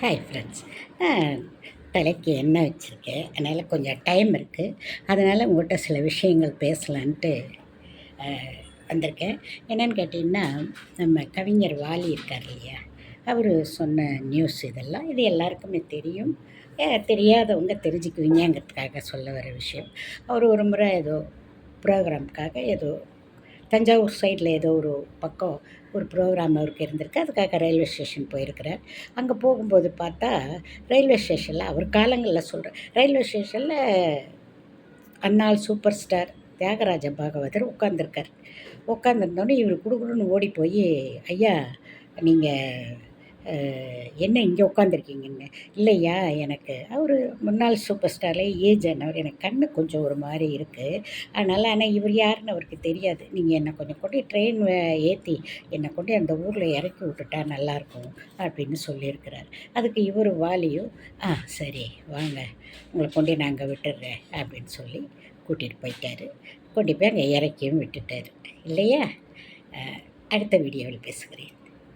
Hi friends தலைக்கு எண்ணெய் வச்சுருக்கேன். அதனால் கொஞ்சம் டைம் இருக்குது அதனால் உங்கள்கிட்ட சில விஷயங்கள் பேசலான்ட்டு வந்திருக்கேன். என்னென்னு கேட்டிங்கன்னா நம்ம கவிஞர் வாலி இருக்கார் இல்லையா? அவர் சொன்ன நியூஸ் இதெல்லாம் இது எல்லாருக்குமே தெரியும். தெரியாதவங்க தெரிஞ்சுக்குவீங்கங்கிறதுக்காக சொல்ல வர விஷயம். அவர் ஒரு முறை ஏதோ ப்ரோக்ராம்க்காக ஏதோ தஞ்சாவூர் சைடில் ஏதோ ஒரு பக்கம் ஒரு ப்ரோக்ராம் அவருக்கு இருந்திருக்கு. அதுக்காக ரயில்வே ஸ்டேஷன் போயிருக்கிறார். அங்கே போகும்போது பார்த்தா ரயில்வே ஸ்டேஷனில் அவர் காலங்களில் சொல்கிறேன் ரயில்வே ஸ்டேஷனில் அன்னாள் சூப்பர் ஸ்டார் தியாகராஜ பாகவதர் உட்காந்துருக்கார் உட்காந்துருந்தோடனே இவர் குடுகுடுன்னு ஓடி போய் ஐயா நீங்கள் என்ன இங்கே உட்காந்துருக்கீங்கன்னு இல்லையா? எனக்கு. அவர் முன்னாள் சூப்பர் ஸ்டாரே ஏஜ் ஆனவர் எனக்கு கண்ணு கொஞ்சம் ஒரு மாதிரி இருக்குது அதனால் ஆனால் இவர் யாருன்னு அவருக்கு தெரியாது. நீங்கள் என்னை கொஞ்சம் கொண்டு ட்ரெயின் ஏற்றி என்னை கொண்டு அந்த ஊரில் இறக்கி விட்டுட்டா நல்லாயிருக்கும் அப்படின்னு சொல்லியிருக்கிறார். அதுக்கு இவர் வாலியும் ஆ சரி வாங்க. உங்களை கொண்டு நான் அங்கே விட்டுடுறேன் அப்படின்னு சொல்லி கூட்டிகிட்டு போயிட்டாரு. கொண்டு போய் அங்கே இறக்கியும் விட்டுட்டாரு. இல்லையா? அடுத்த வீடியோவில் பேசுகிறேன்.